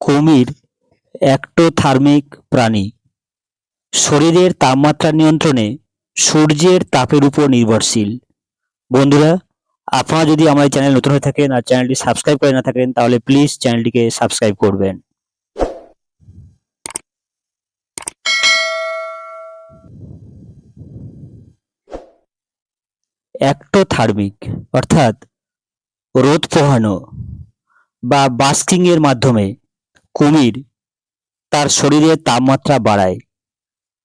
কুমির অ্যাক্টোথার্মিক প্রাণী। শরীরের তাপমাত্রা নিয়ন্ত্রণে সূর্যের তাপের উপর নির্ভরশীল। বন্ধুরা, আপনারা যদি আমার চ্যানেল নতুন হয়ে থাকেন আর চ্যানেলটি সাবস্ক্রাইব করে না থাকেন, তাহলে প্লিজ চ্যানেলটিকে সাবস্ক্রাইব করবেন। অ্যাক্টোথার্মিক অর্থাৎ রোদ পোহানো বা বাস্কিং এর মাধ্যমে কুমির তার শরীরের তাপমাত্রা বাড়ায়।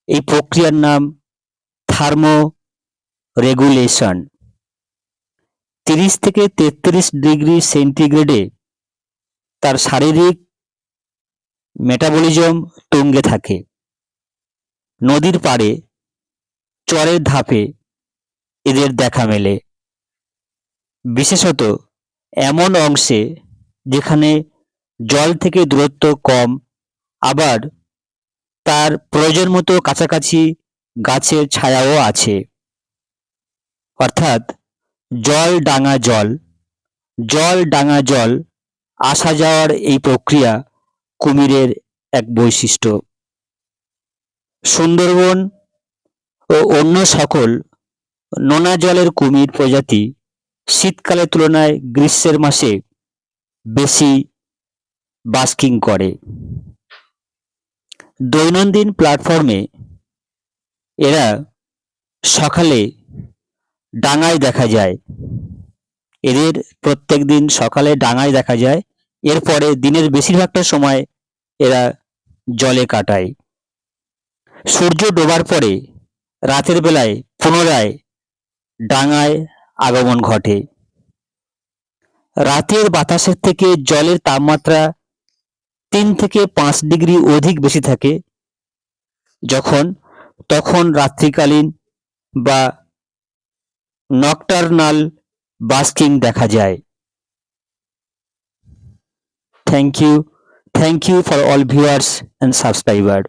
এই প্রক্রিয়ার নাম থার্মো রেগুলেশন তিরিশ থেকে তেত্রিশ ডিগ্রি সেন্টিগ্রেডে তার শারীরিক মেটাবলিজম তুঙ্গে থাকে। নদীর পাড়ে, চরের ধাপে এদের দেখা মেলে। বিশেষত এমন অংশে যেখানে জল থেকে দূরত্ব কম। আবার তার প্রয়োজন মতো কাছাকাছি গাছের ছায়াও আছে। অর্থাৎ জল ডাঙা জল। জল ডাঙা জল আসা যাওয়ার এই প্রক্রিয়া কুমিরের এক বৈশিষ্ট্য। সুন্দরবন ও অন্য সকল নোনা জলের কুমির প্রজাতি শীতকালের তুলনায় গ্রীষ্মের মাসে বেশি বাস্কিং করে। দৈনন্দিন প্ল্যাটফর্মে এরা সকালে ডাঙায় দেখা যায়। এদের প্রত্যেক দিন সকালে ডাঙায় দেখা যায়। এরপরে দিনের বেশিরভাগটা সময় এরা জলে কাটায়। সূর্য ডোবার পরে রাতের বেলায় পুনরায় ডাঙায় আগমন ঘটে। রাতের বাতাসের থেকে জলের তাপমাত্রা তিন থেকে পাঁচ ডিগ্রি অধিক বেশি থাকে যখন, তখন রাত্রিকালীন বা নকটার্নাল বাস্কিং দেখা যায়। Thank you thank you for all viewers and subscriber